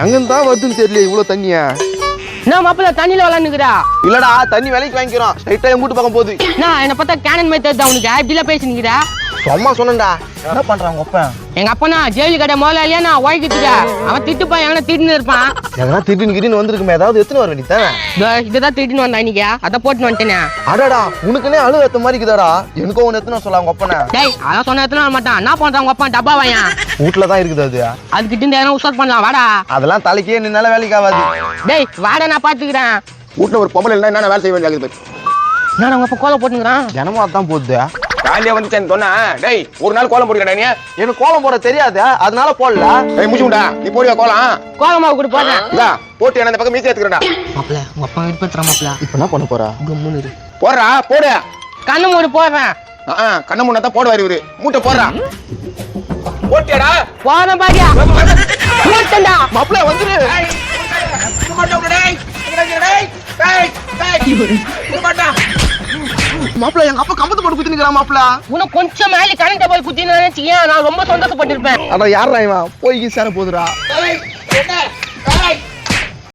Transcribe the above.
எங்கன்னு தான் வருதுன்னு தெரியல இவ்வளவு தண்ணியா? என்ன மாப்பிள்ள தண்ணியில விளாண்டுக்கிறா? இல்லடா தண்ணி விலைக்கு வாங்கிக்கிறோம். ஸ்ட்ரைட்டா என் வீட்டு பக்கம் போகுது. என்ன என்ன பார்த்தா கேனன் மாதிரி தெரியுதா உனக்கு? இப்படிலாம் பேசினுக்கிறா? சும்மா சொன்னேன்டா. என்ன பண்றான் உங்க அப்பா? எங்க அப்பனா ஜெயிலு கடை முதலாளியா நான் உழைக்கிறதுக்கு? அவன் திட்டுப்பான் எவனா திட்டுன்னு இருப்பான். எதனா திடீர்னு கிடீர்னு வந்திருக்குமே ஏதாவது எத்தனை வர வேண்டியதானே இதோ இதுதான் திட்டுன்னு வந்தான் இன்னைக்கு. அதை போட்டுன்னு வந்துட்டேனே. அடடா உனக்குனே அழு ஏத்த மாதிரி இருக்குதாடா. எனக்கும் ஒன்று எத்தனை சொல்ல அவங்க அப்பனை. டேய் அதான் சொன்ன எத்தனை வர மாட்டான். என்ன பண்றான் உங்க அப்பா? டப்பா வாயன் வீட்டுல தான் இருக்குது அது. அதுக்கிட்ட இருந்து எதனா உஷார் பண்ணலாம் வாடா. அதெல்லாம் தலைக்கே நின்னால வேலைக்கு ஆகாது. டேய் வாடா நான் பாத்துக்கிறேன். வீட்டுல ஒரு பொம்பளை இல்லைன்னா என்ன வேலை செய்ய வேண்டியது? நான் உங்க அப்பா கோல போட்டுக்கிறான் தினமும் அதான் போகுது. காலையில வந்துட்டேன்னு சொன்னா டேய் ஒரு நாள் கோலம் போடுறா நீ. எனக்கு கோலம் போட தெரியாது அதனால போடல. டேய் முச்சுடா நீ போடுவா கோலம்? கோலமாவு கூட போடுறேன். இதா போட்டு என்ன இந்த பக்கம் மீசி எடுத்துக்கிறடா மாப்பிள்ள உங்க அப்பா வெயிட் பண்றான் மாப்பிள்ள. இப்ப என்ன பண்ண போறா? கம்முன்னு இரு. போடுறா போடு. கண்ணு மூடி போடுறேன். ஆ, கண்ண முன்னா தான் போடுவாரு இவரு. மூட்டை போடுறா. போட்டியாடா. போறேன் பாரியா போட்டேன்டா மாப்பிள்ள வந்துரு. மாப்பிள்ள எங்க அப்பா கம்பத்து போட்டு குத்தினுக்கிறான் மாப்பிள்ள. உனக்கு கொஞ்சம் மேலே கரண்ட் போய் நினைச்சியா நான் ரொம்ப சந்தோஷப்பட்டிருப்பேன். அட யாரா இவன்? போய் சேர போதுடா. ஏய், என்ன?